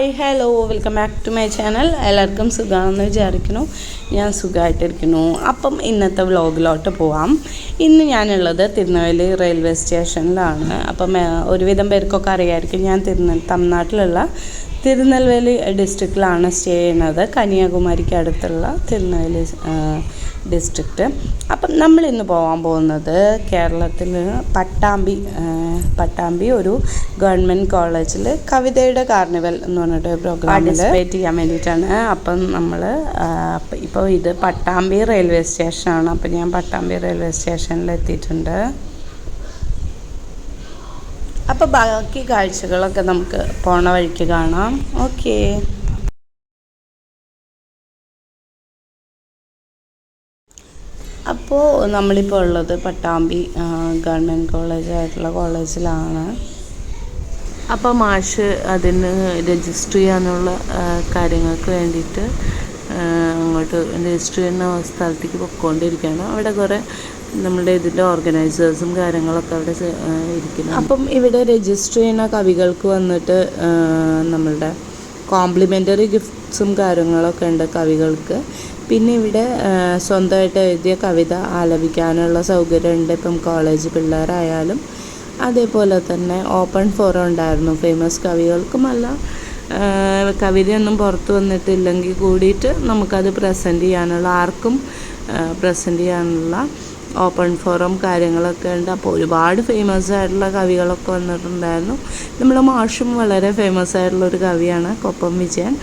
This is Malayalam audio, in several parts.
Hi hello welcome back to my channel എല്ലാവർക്കും സുഖമാണെന്ന് വിചാരിക്കുന്നു. ഞാൻ സുഖമായിട്ടിരിക്കുന്നു. അപ്പം ഇന്നത്തെ വ്ളോഗിലോട്ട് പോവാം. ഇന്ന് ഞാനുള്ളത് തിരുനെല്ലി റെയിൽവേ സ്റ്റേഷനിലാണ് അപ്പം ഒരുവിധം പേർക്കൊക്കെ അറിയാമായിരിക്കും ഞാൻ തിരുന തമിഴ്നാട്ടിലുള്ള തിരുനെൽവേലി ഡിസ്ട്രിക്റ്റിലാണ് സ്റ്റേ ചെയ്യുന്നത്. കന്യാകുമാരിക്ക് അടുത്തുള്ള തിരുനെൽവേലി ഡിസ്ട്രിക്റ്റ്. അപ്പം നമ്മൾ ഇന്ന് പോകാൻ പോകുന്നത് കേരളത്തിൽ പട്ടാമ്പി പട്ടാമ്പി ഒരു ഗവൺമെന്റ് കോളേജിൽ കവിതയുടെ കാർണിവൽ എന്ന് പറഞ്ഞിട്ട് പ്രോഗ്രാം പാർട്ടിസിപ്പേറ്റ് ചെയ്യാൻ വേണ്ടിയിട്ടാണ്. അപ്പം നമ്മൾ ഇപ്പോൾ ഇത് പട്ടാമ്പി റെയിൽവേ സ്റ്റേഷനാണ്. അപ്പം ഞാൻ പട്ടാമ്പി റെയിൽവേ സ്റ്റേഷനിൽ എത്തിയിട്ടുണ്ട് അപ്പോൾ ബാക്കി കാഴ്ചകളൊക്കെ നമുക്ക് പോണ വഴിക്ക് കാണാം. ഓക്കേ. അപ്പോൾ നമ്മളിപ്പോൾ ഉള്ളത് പട്ടാമ്പി ഗവൺമെന്റ് കോളേജ് ആയിട്ടുള്ള കോളേജിലാണ്. അപ്പോൾ മാഷ് അതിന് രജിസ്റ്റർ ചെയ്യാനുള്ള കാര്യങ്ങൾക്ക് വേണ്ടിയിട്ട് അങ്ങോട്ട് രജിസ്റ്റർ ചെയ്യുന്ന സ്ഥലത്തേക്ക് പൊയ്ക്കൊണ്ടിരിക്കുകയാണ് അവിടെ കുറേ നമ്മുടെ ഇതിന്റെ ഓർഗനൈസേഴ്സും കാര്യങ്ങളൊക്കെ അവിടെ ഇരിക്കുന്നു അപ്പം ഇവിടെ രജിസ്റ്റർ ചെയ്യുന്ന കവികൾക്ക് വന്നിട്ട് നമ്മളുടെ കോംപ്ലിമെന്ററി ഗിഫ്റ്റ്സും കാര്യങ്ങളൊക്കെ ഉണ്ട് കവികൾക്ക്. പിന്നെ ഇവിടെ സ്വന്തമായിട്ട് എഴുതിയ കവിത ആലപിക്കാനുള്ള സൗകര്യമുണ്ട് ഇപ്പം കോളേജ് പിള്ളേരായാലും അതേപോലെ തന്നെ ഓപ്പൺ ഫോറം ഉണ്ടായിരുന്നു. ഫേമസ് കവികൾക്കുമല്ല കവിതയൊന്നും പുറത്ത് വന്നിട്ടില്ലെങ്കിൽ കൂടിയിട്ട് നമുക്കത് പ്രസന്റ് ചെയ്യാനുള്ള ആർക്കും പ്രസന്റ് ചെയ്യാനുള്ള ഓപ്പൺ ഫോറം കാര്യങ്ങളൊക്കെ ഉണ്ട്. അപ്പോൾ ഒരുപാട് ഫേമസ് ആയിട്ടുള്ള കവികളൊക്കെ വന്നിട്ടുണ്ടായിരുന്നു. നമ്മുടെ മാഷും വളരെ ഫേമസ് ആയിട്ടുള്ള ഒരു കവിയാണ് കൊപ്പം വിജയൻ.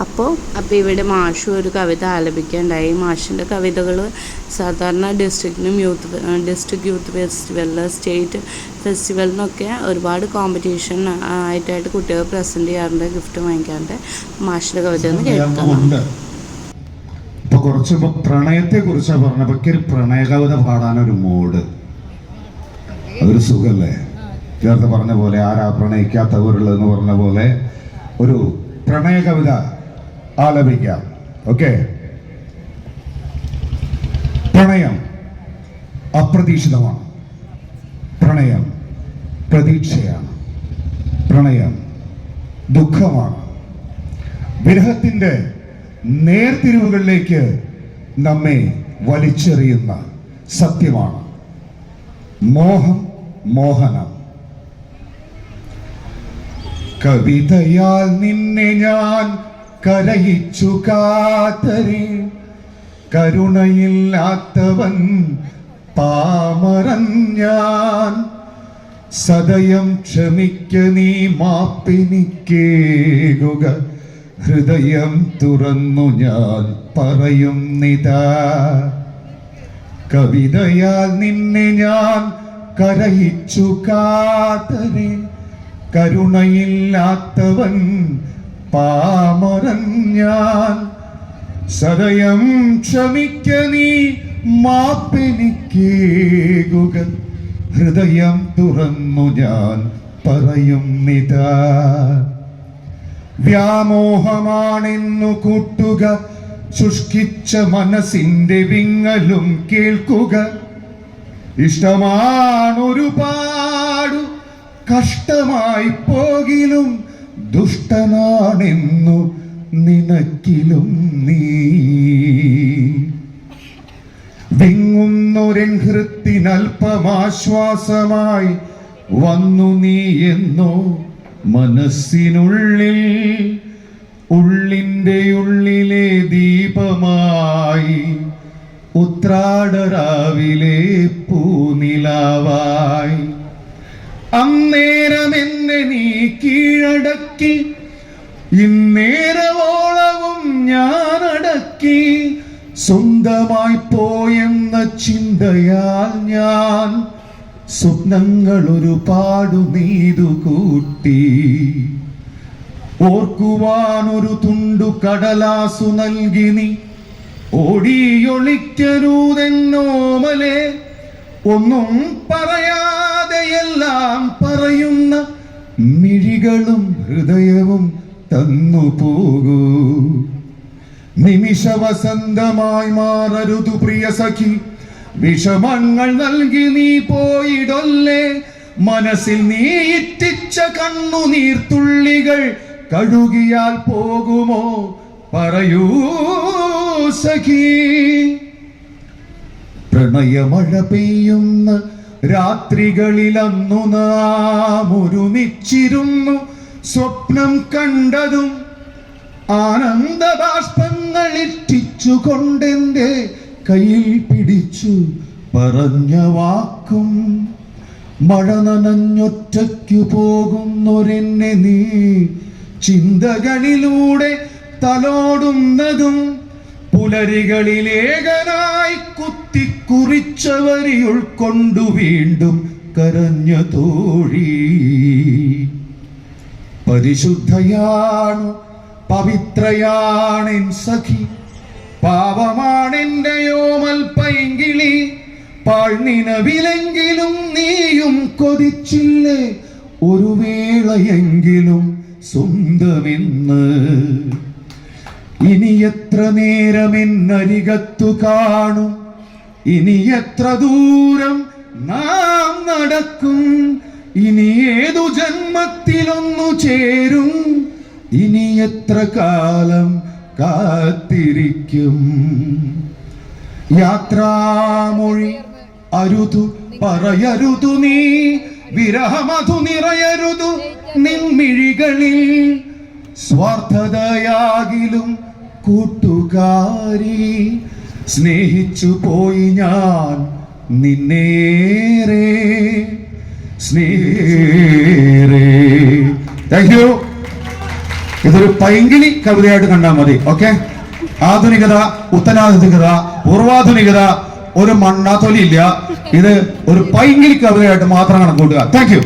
അപ്പോൾ അപ്പോൾ ഇവിടെ മാഷും ഒരു കവിത ആലപിക്കുകയുണ്ടായി. മാഷിന്റെ കവിതകൾ സാധാരണ ഡിസ്ട്രിക്റ്റിനും യൂത്ത് ഡിസ്ട്രിക്ട് യൂത്ത് ഫെസ്റ്റിവലിൽ സ്റ്റേറ്റ് ഫെസ്റ്റിവലിനൊക്കെ ഒരുപാട് കോമ്പറ്റീഷൻ ആയിട്ടായിട്ട് കുട്ടികൾ പ്രസന്റ് ചെയ്യാറുണ്ട് ഗിഫ്റ്റ് വാങ്ങിക്കാറുണ്ട്. മാഷിന്റെ കവിത ഒന്ന് കേൾക്കാം. കുറച്ച് പ്രണയത്തെ കുറിച്ചാ പറഞ്ഞപ്പോ ഒരു പ്രണയകവിത പാടാനൊരു മൂഡ് അതൊരു സുഖല്ലേ? നേരത്തെ പറഞ്ഞ പോലെ ആരാ പ്രണയിക്കാത്തവരുള്ളതെന്ന് പറഞ്ഞ പോലെ ഒരു പ്രണയ കവിത ആലപിക്കാം. ഓക്കെ? പ്രണയം അപ്രതീക്ഷിതമാണ്. പ്രണയം പ്രതീക്ഷയാണ്. പ്രണയം ദുഃഖമാണ്. വിരഹത്തിന്റെ നേർതിരിവുകളിലേക്ക് നമ്മെ വലിച്ചെറിയുന്ന സത്യമാണ്. മോഹം മോഹനം. കവിതയാൽ നിന്നെ ഞാൻ കരയിച്ചു കാത്തരെ കരുണയില്ലാത്തവൻ പാമരൻ ഞാൻ. സദയം ക്ഷമിക്ക നീ മാപ്പിനിക്കേകുക ഹൃദയം തുറന്നു ഞാൻ പറയുന്നിതാ കവിതയാൽ നിന്നെ ഞാൻ കരയിച്ചു കാതരെ കരുണയില്ലാത്തവൻ പാമരൻ ഞാൻ. സദയം ക്ഷമിക്ക നീ മാപ്പെനിക്കേകുക ഹൃദയം തുറന്നു ഞാൻ പറയുന്നിതാ വ്യാമോഹമാണെന്നു കൂട്ടുക. ശുഷ്കിച്ച മനസ്സിന്റെ വിങ്ങലും കേൾക്കുക. ഇഷ്ടമാണൊരുപാടു കഷ്ടമായി പോകിലും ദുഷ്ടനാണെന്നു നിനക്കിലും നീ. വിങ്ങുന്നൊരൻ ഹൃത്തിനൽപമാശ്വാസമായി വന്നു നീ എന്നോ മനസ്സിനുള്ളിൽ ഉള്ളിന്റെ ഉള്ളിലെ ദീപമായി ഉത്രാടരാവിലെ പൂനിലാവായി. അന്നേരം എന്നെ നീ കീഴടക്കി ഇന്നേരവോളവും ഞാൻ അടക്കി സ്വന്തമായി പോയെന്ന ചിന്തയാൽ ഞാൻ സ്വപ്നങ്ങൾ ഒരുപാടു നീതു കൂട്ടി ഓർക്കുവാൻ ഒരു തുണ്ടു കടലാസു നൽകി നീ. ഓടിയൊളിക്കരുതെന്നോമലെ ഒന്നും പറയാതെ എല്ലാം പറയുന്ന മിഴികളും ഹൃദയവും തന്നു പോകൂ നിമിഷവസന്തമായി മാറരുതു പ്രിയ സഖി. വിഷമങ്ങൾ നൽകി നീ പോയിടൊല്ലേ. മനസ്സിൽ നീ ഇറ്റിച്ച കണ്ണുനീർത്തുള്ളികൾ കഴുകിയാൽ പോകുമോ? പറയൂ സഖി. പ്രണയമഴ പെയ്യുന്ന രാത്രികളിലന്നു നാം ഒരുമിച്ചിരുന്നു. സ്വപ്നം കണ്ടതും ആനന്ദ ബാഷ്പങ്ങൾ ഇറ്റിച്ചുകൊണ്ടെന്റെ കയ്യിൽ പിടിച്ചു പറഞ്ഞ വാക്കും മഴ നനഞ്ഞൊറ്റയ്ക്കു പോകുന്നൊരെന്നെ നീ ചിന്തകളിലൂടെ തലോടുന്നതും പുലരികളിലേകനായി കുത്തിക്കുറിച്ചവരി ഉൾക്കൊണ്ടു വീണ്ടും കരഞ്ഞ തോഴി. പരിശുദ്ധയാണ് പവിത്രയാണെൻ സഖി പൈങ്കിളി പാഴ്നിനവിലെങ്കിലും നീയും കൊതിച്ചില്ലേ? ഒരു വേളയെങ്കിലും സ്വന്തമെന്ന്. ഇനി എത്ര നേരം എന്നരികത്തു കാണും? ഇനി എത്ര ദൂരം നാം നടക്കും? ഇനി ഏതു ജന്മത്തിലൊന്നു ചേരും? ഇനി എത്ര കാലം കാത്തിരിക്കും? യാത്രാമൊഴി അരുതു പറയരുതു നീ. വിരഹമധു നിറയരുതു നിൻമിഴികളിൽ. സ്വാർത്ഥതയാകിലും കൂട്ടുകാരി സ്നേഹിച്ചു പോയി ഞാൻ നിന്നേറെ. സ്നേഹേറെ. താങ്ക് യു ഇതൊരു പൈങ്കിളി കവിതയായിട്ട് കണ്ടാൽ മതി ഓക്കെ ആധുനികത ഉത്തരാധുനികത പൂർവാധുനികത ഒരു മണ്ണാത്തൊലി ഇല്ല ഇത് ഒരു പൈങ്കിളി കവിതയായിട്ട് മാത്രം കണക്കൂട്ടുക താങ്ക് യു